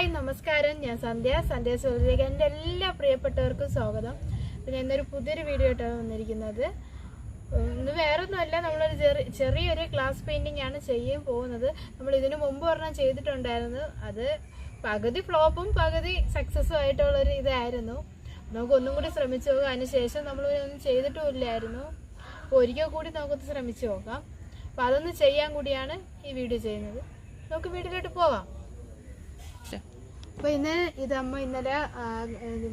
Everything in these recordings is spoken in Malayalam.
ഹായ് നമസ്കാരം. ഞാൻ സന്ധ്യ. സന്ധ്യ സൂര്യകാന്റിന്റെ എല്ലാ പ്രിയപ്പെട്ടവർക്കും സ്വാഗതം. അപ്പം ഞാൻ ഇന്നൊരു പുതിയൊരു വീഡിയോ ആയിട്ടാണ് വന്നിരിക്കുന്നത്. ഇന്ന് വേറെ ഒന്നുമല്ല നമ്മളൊരു ചെറിയ ചെറിയൊരു ക്ലാസ് പെയിന്റിംഗ് ആണ് ചെയ്യാൻ പോകുന്നത്. നമ്മൾ ഇതിനു മുമ്പ് ഒരെണ്ണം ചെയ്തിട്ടുണ്ടായിരുന്നു. അത് പകുതി ഫ്ലോപ്പും പകുതി സക്സസ്സും ആയിട്ടുള്ളൊരു ഇതായിരുന്നു. നമുക്ക് ഒന്നും കൂടി ശ്രമിച്ചു നോക്കാം. അതിനുശേഷം നമ്മൾ ഒന്നും ചെയ്തിട്ടുമില്ലായിരുന്നു അപ്പോൾ ഒരിക്കൽ കൂടി നമുക്കൊന്ന് ശ്രമിച്ചു നോക്കാം. അപ്പോൾ അതൊന്ന് ചെയ്യാൻ കൂടിയാണ് ഈ വീഡിയോ ചെയ്യുന്നത്. നമുക്ക് വീട്ടിലോട്ട് പോവാം. അപ്പോൾ ഇന്ന് ഇത് അമ്മ ഇന്നലെ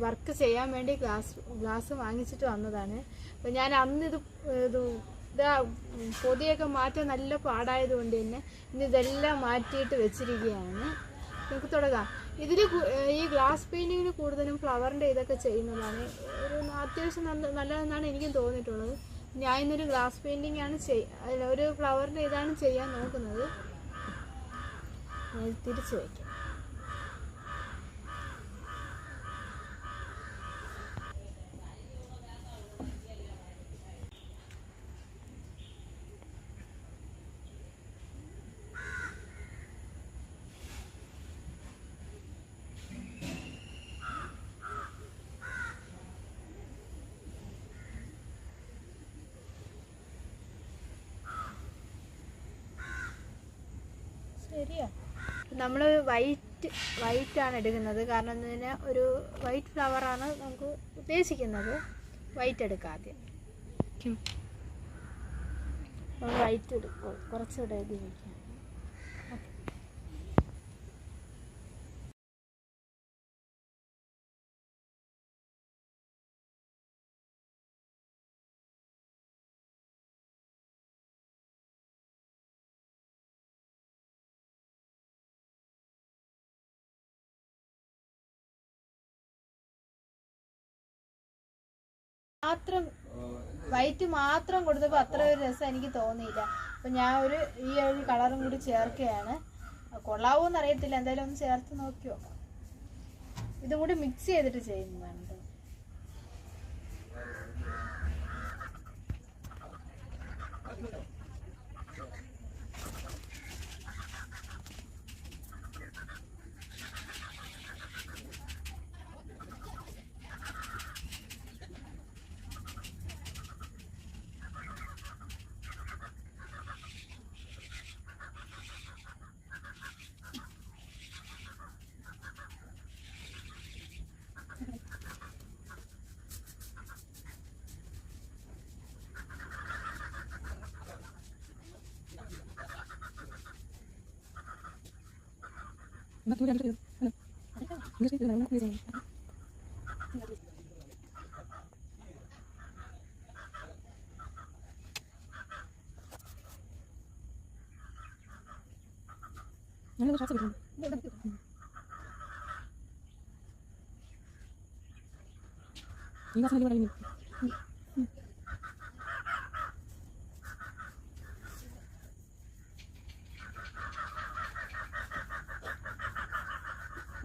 വർക്ക് ചെയ്യാൻ വേണ്ടി ഗ്ലാസ് ഗ്ലാസ് വാങ്ങിച്ചിട്ട് വന്നതാണ്. അപ്പോൾ ഞാൻ അന്ന് ഇത് ഇത് ഇതാ പൊതിയൊക്കെ മാറ്റാൻ നല്ല പാടായതുകൊണ്ട് തന്നെ ഇന്ന് ഇതെല്ലാം മാറ്റിയിട്ട് വെച്ചിരിക്കുകയാണ്. നമുക്ക് തുടങ്ങാം. ഇതിൽ ഈ ഗ്ലാസ് പെയിന്റിങ്ങിന് കൂടുതലും ഫ്ലവറിന്റെ ഇതൊക്കെ ചെയ്യുന്നതാണ്. ഒരു അത്യാവശ്യം നല്ല നല്ലതെന്നാണ് എനിക്കും തോന്നിയിട്ടുള്ളത്. ഞാൻ ഇന്നൊരു ഗ്ലാസ് പെയിന്റിംഗ് ആണ് ചെയ് അല്ല, ഒരു ഫ്ലവറിന്റെ ഇതാണ് ചെയ്യാൻ നോക്കുന്നത്. തിരിച്ചു വയ്ക്കാം. നമ്മൾ വൈറ്റ് വൈറ്റ് ആണ് എടുക്കുന്നത്. കാരണം എന്ന് പറഞ്ഞാൽ ഒരു വൈറ്റ് ഫ്ലവറാണ് നമുക്ക് ഉദ്ദേശിക്കുന്നത്. വൈറ്റ് എടുക്കാം ആദ്യം. വൈറ്റ് എടുക്കും കുറച്ചുകൂടെ ഇത് വയ്ക്കാം മാത്രം വൈറ്റ് മാത്രം കൊടുത്തപ്പോൾ അത്ര ഒരു രസം എനിക്ക് തോന്നിയില്ല. അപ്പം ഞാൻ ഒരു ഈ ഒരു കളറും കൂടി ചേർക്കുകയാണ്. കൊള്ളാവോ എന്നറിയത്തില്ല എന്തായാലും ഒന്ന് ചേർത്ത് നോക്കി നോക്കാം ഇതുകൂടി മിക്സ് ചെയ്തിട്ട് ചെയ്യുന്നതാണ്. Ini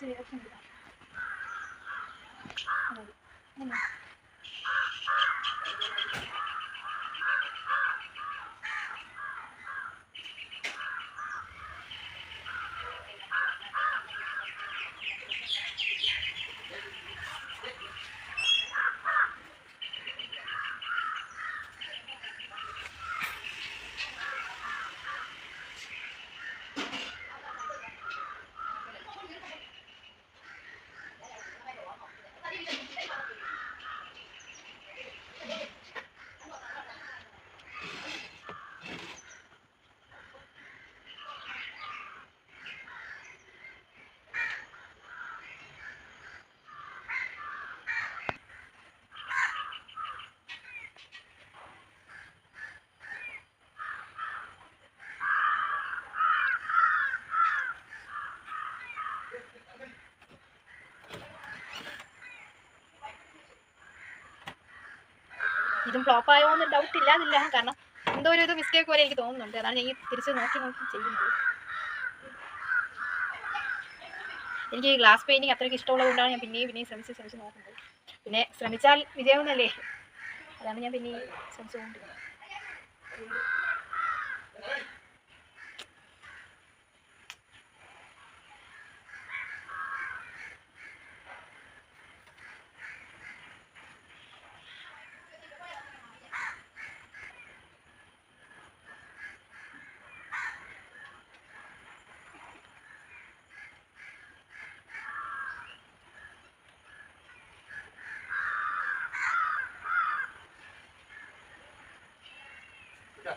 ചേർക്കുന്നില്ല Thank. ഇതും ഫ്ലോപ്പ് ആയോ എന്ന് ഡൗട്ട് ഇല്ലാതില്ല. കാരണം എന്തോ ഒരു മിസ്റ്റേക്ക് പോലെ എനിക്ക് തോന്നുന്നുണ്ട്. അതാണ് ഞാൻ ഈ തിരിച്ച് നോക്കി നോക്കി ചെയ്യുന്നത്. എനിക്ക് ഗ്ലാസ് പെയിന്റിങ് അത്രയ്ക്ക് ഇഷ്ടമുള്ളത് കൊണ്ടാണ് ഞാൻ പിന്നെയും പിന്നെയും ശ്രമിച്ച് ശ്രമിച്ച് നോക്കുന്നത്. പിന്നെ ശ്രമിച്ചാൽ വിജയമെന്നല്ലേ? അതാണ് ഞാൻ പിന്നെയും ശ്രമിച്ചുകൊണ്ടിരുന്നത്. Yeah.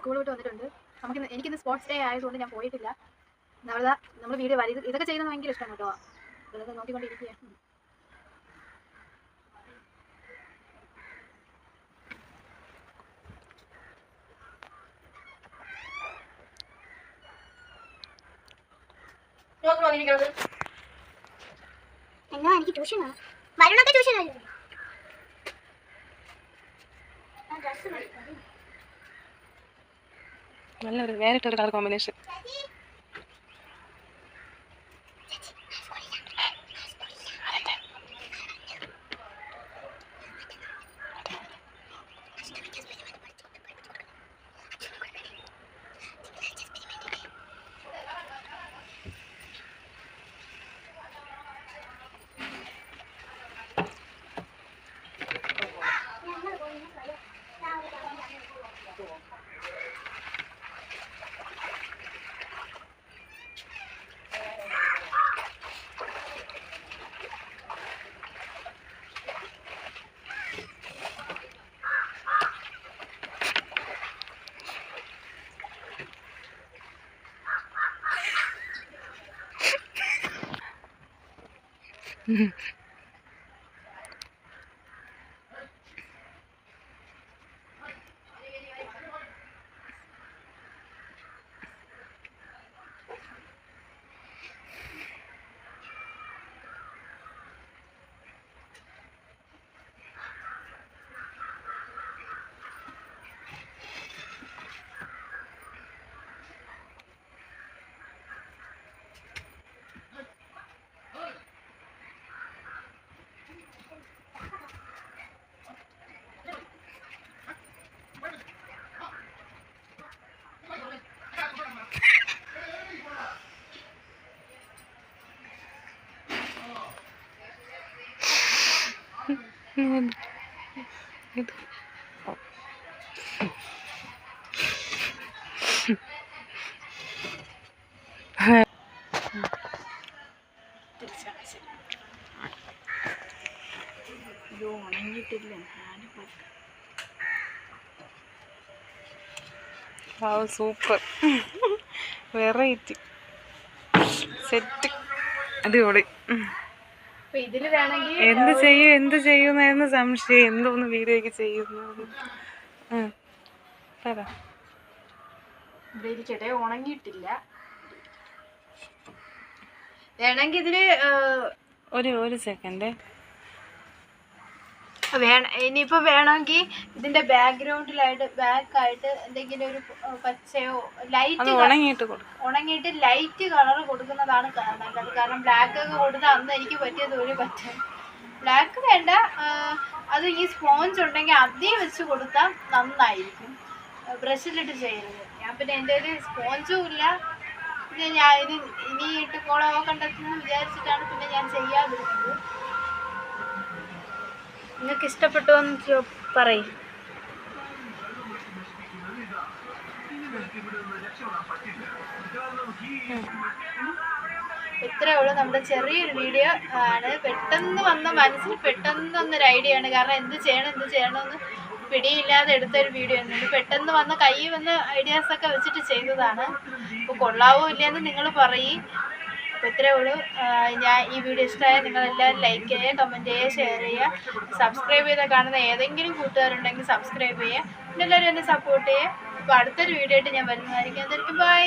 സ്കൂൾ വിട്ട് വന്നിട്ടുണ്ട്. നമുക്ക് എനിക്കിന്ന് സ്പോർട്സ് ഡേ ആയതുകൊണ്ട് ഞാൻ പോയിട്ടില്ല. നമ്മളതാ നമ്മൾ വീഡിയോ വരും ഇതൊക്കെ ചെയ്യുന്നത് ഭയങ്കര ഇഷ്ടമാണ് കേട്ടോ. ഇതൊക്കെ നോക്കിക്കൊണ്ടിരിക്കുക എന്നാ എനിക്ക് ട്യൂഷൻ വേണം. വരുണൊക്കെ ട്യൂഷൻ ആയിരുന്നു നല്ലൊരു വേറിട്ടൊരു കളർ കോമ്പിനേഷൻ 哼 哼 ഇത് സൂപ്പർ വെറൈറ്റി സെറ്റ് അടിപൊളി. എന്ത് ചെയ്യും എന്ത് ചെയ്യുന്നായിരുന്നു സംശയം. എന്തോന്ന് വീഡിയോയ്ക്ക് ചെയ്യുന്നു. പറ. ഇരിക്കട്ടെ ഉണങ്ങിയിട്ടില്ല. വേണമെങ്കിൽ ഇതിൽ ഒരു ഒരു സെക്കൻഡ് വേണ ഇനിയിപ്പോ വേണമെങ്കിൽ ഇതിന്റെ ബാക്ക്ഗ്രൗണ്ടിലായിട്ട് ബാക്കായിട്ട് എന്തെങ്കിലും ഒരു പച്ചയോ ലൈറ്റ് ഉണങ്ങിയിട്ട് കൊടുക്കും. ഉണങ്ങിയിട്ട് ലൈറ്റ് കളർ കൊടുക്കുന്നതാണ് നല്ലത്. കാരണം ബ്ലാക്ക് ഒക്കെ കൊടുത്താൽ അന്ന് എനിക്ക് പറ്റിയത് ഒരു പച്ച ബ്ലാക്ക് വേണ്ട അത് ഈ സ്പോഞ്ച് ഉണ്ടെങ്കിൽ അതേ വെച്ച് കൊടുത്താൽ നന്നായിരിക്കും. ബ്രഷിലിട്ട് ചെയ്യരുത്. ഞാൻ പിന്നെ എന്റെ ഒരു സ്പോഞ്ചും ഇല്ല. പിന്നെ ഞാൻ ഇനി ഇനി ഇട്ട് കുളമോ കണ്ടെത്തുന്നു വിചാരിച്ചിട്ടാണ് പിന്നെ ഞാൻ ചെയ്യാതിരുന്നത്. നിങ്ങൾക്ക് ഇഷ്ടപ്പെട്ടു എന്ന് പറയും. ഇത്രേ ഉള്ളൂ. നമ്മുടെ ചെറിയൊരു വീഡിയോ ആണ്. പെട്ടെന്ന് വന്ന മനസ്സിൽ പെട്ടെന്ന് വന്നൊരു ഐഡിയ ആണ്. കാരണം എന്ത് ചെയ്യണം എന്ത് ചെയ്യണമെന്ന് പിടിയില്ലാതെ എടുത്തൊരു വീഡിയോ ആണ്. പെട്ടെന്ന് വന്ന കൈ വന്ന ഐഡിയാസൊക്കെ വെച്ചിട്ട് ചെയ്തതാണ്. അപ്പോൾ കൊള്ളാവോ ഇല്ലയെന്ന് നിങ്ങൾ പറയും. അപ്പോൾ ഇത്രയേ ഉള്ളൂ. ഞാൻ ഈ വീഡിയോ ഇഷ്ടമായാൽ നിങ്ങളെല്ലാവരും ലൈക്ക് ചെയ്യുക കമന്റ് ചെയ്യുക ഷെയർ ചെയ്യുക സബ്സ്ക്രൈബ് ചെയ്താൽ കാണുന്ന ഏതെങ്കിലും കൂട്ടുകാരുണ്ടെങ്കിൽ സബ്സ്ക്രൈബ് ചെയ്യുക. പിന്നെ എല്ലാവരും എന്നെ സപ്പോർട്ട് ചെയ്യുക. അപ്പോൾ അടുത്തൊരു വീഡിയോ ആയിട്ട് ഞാൻ വരുന്നതായിരിക്കും. അതായിരിക്കും ബൈ